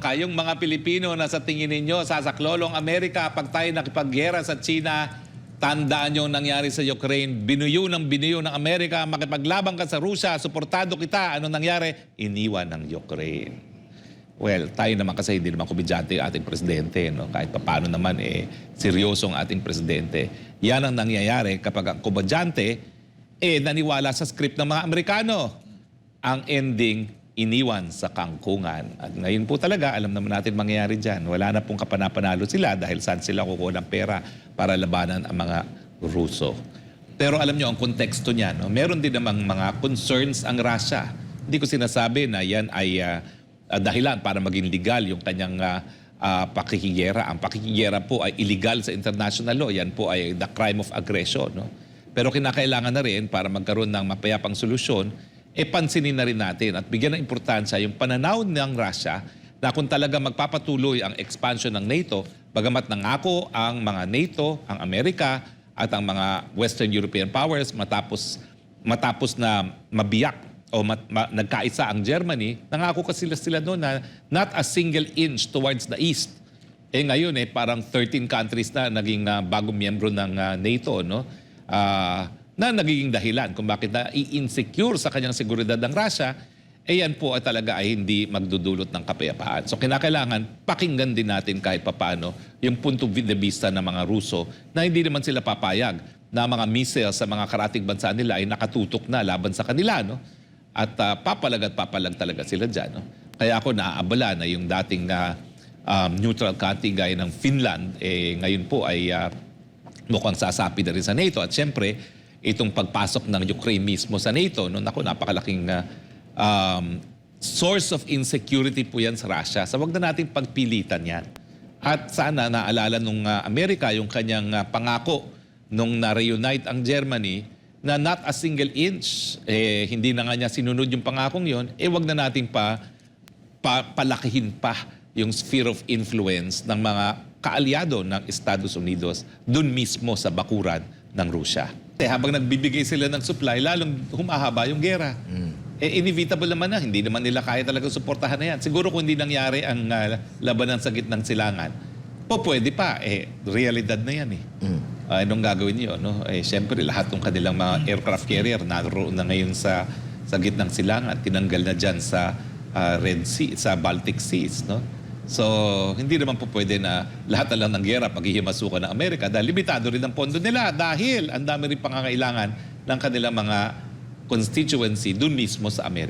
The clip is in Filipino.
Kayong mga Pilipino na sa tingin ninyo sasaklolong Amerika pag tayo nakipaggera sa China, tandaan yung nangyari sa Ukraine. Binuyo ng binuyo ng Amerika, makipaglaban ka sa Rusya, suportado kita. Ano nangyari? Iniwan ng Ukraine. Well, tayo naman kasi hindi naman komedyante yung ating presidente. No? Kahit paano naman, eh, seryoso ang ating presidente. Yan ang nangyayari kapag ang komedyante eh, naniwala sa script ng mga Amerikano. Ang ending, iniwan sa kangkungan. At ngayon po talaga, alam naman natin mangyayari dyan. Wala na pong kapanapanalo sila dahil saan sila kukuha ng pera para labanan ang mga Ruso. Pero alam nyo, ang konteksto niya, no? meron din namang mga concerns ang Russia. Hindi ko sinasabi na yan ay ah, dahilan para maging legal yung kanyang ah, ah, pakikigera. Ang pakikigera po ay illegal sa international law. Yan po ay the crime of aggression. No? Pero kinakailangan na rin para magkaroon ng mapayapang solusyon, e pansinin na rin natin at bigyan ng importansya yung pananaw ng Russia na kung talaga magpapatuloy ang expansion ng NATO, bagamat nangako ang mga NATO, ang Amerika at ang mga Western European powers matapos matapos na mabiyak o mat, ma- nagkaisa ang Germany, nangako kasi sila sila noon na not a single inch towards the east. Eh ngayon eh parang 13 countries na naging ah, bagong miyembro ng ah, NATO no. Ah, na nagiging dahilan kung bakit na i-insecure sa kanyang seguridad ng Russia, eh yan po ay talaga ay hindi magdudulot ng kapayapaan. So kinakailangan pakinggan din natin kahit papano yung punto de vista ng mga Ruso na hindi naman sila papayag na mga missiles sa mga karating bansa nila ay nakatutok na laban sa kanila. No? At ah, papalag at papalag talaga sila dyan. No? Kaya ako naaabala na yung dating na um, neutral country gaya ng Finland, eh, ngayon po ay ah, mukhang sasapi na rin sa NATO. At syempre, itong pagpasok ng Ukraine mismo sa NATO, no, naku, napakalaking ah, um, source of insecurity po yan sa Russia. So wag na natin pagpilitan yan. At sana naalala nung ah, Amerika yung kanyang ah, pangako nung na-reunite ang Germany na not a single inch, eh, hindi na nga niya sinunod yung pangakong yon, eh wag na natin pa, pa palakihin pa yung sphere of influence ng mga kaalyado ng Estados Unidos dun mismo sa bakuran ng Rusya. Eh, habang nagbibigay sila ng supply, lalong humahaba yung gera. Eh, inevitable naman na, hindi naman nila kaya talaga suportahan na yan. Siguro kung hindi nangyari ang ah, labanan sa gitnang silangan, po pwede pa. Eh, realidad na yan eh. Ah, anong gagawin niyo? No? Eh, Siyempre, lahat ng kanilang mga aircraft carrier naroon na ngayon sa, sa gitnang silangan. Tinanggal na dyan sa ah, Red Sea, sa Baltic Seas. No? So, hindi naman po pwede na lahat na lang ng gera paghihimasukan ng Amerika dahil limitado rin ang pondo nila dahil ang dami rin pangangailangan ng kanilang mga constituency dun mismo sa Amerika.